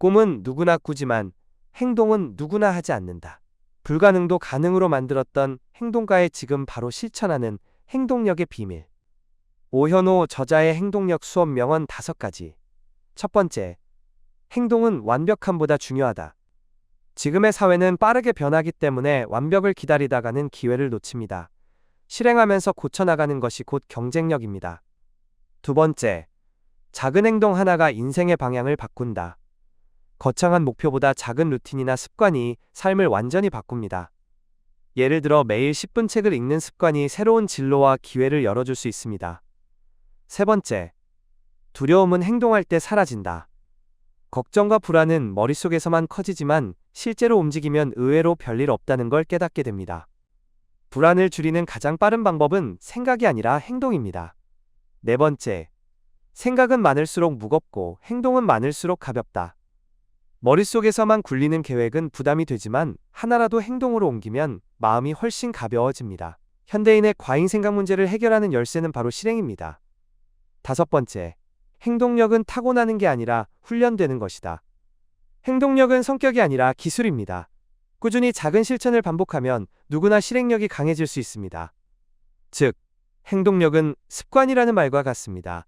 꿈은 누구나 꾸지만 행동은 누구나 하지 않는다. 불가능도 가능으로 만들었던 행동가의 지금 바로 실천하는 행동력의 비밀. 오현호 저자의 행동력 수업 명언 다섯 가지. 첫 번째, 행동은 완벽함보다 중요하다. 지금의 사회는 빠르게 변하기 때문에 완벽을 기다리다가는 기회를 놓칩니다. 실행하면서 고쳐나가는 것이 곧 경쟁력입니다. 두 번째, 작은 행동 하나가 인생의 방향을 바꾼다. 거창한 목표보다 작은 루틴이나 습관이 삶을 완전히 바꿉니다. 예를 들어 매일 10분 책을 읽는 습관이 새로운 진로와 기회를 열어줄 수 있습니다. 세 번째, 두려움은 행동할 때 사라진다. 걱정과 불안은 머릿속에서만 커지지만 실제로 움직이면 의외로 별일 없다는 걸 깨닫게 됩니다. 불안을 줄이는 가장 빠른 방법은 생각이 아니라 행동입니다. 네 번째, 생각은 많을수록 무겁고 행동은 많을수록 가볍다. 머릿속에서만 굴리는 계획은 부담이 되지만 하나라도 행동으로 옮기면 마음이 훨씬 가벼워집니다. 현대인의 과잉 생각 문제를 해결하는 열쇠는 바로 실행입니다. 다섯 번째, 행동력은 타고나는 게 아니라 훈련되는 것이다. 행동력은 성격이 아니라 기술입니다. 꾸준히 작은 실천을 반복하면 누구나 실행력이 강해질 수 있습니다. 즉, 행동력은 습관이라는 말과 같습니다.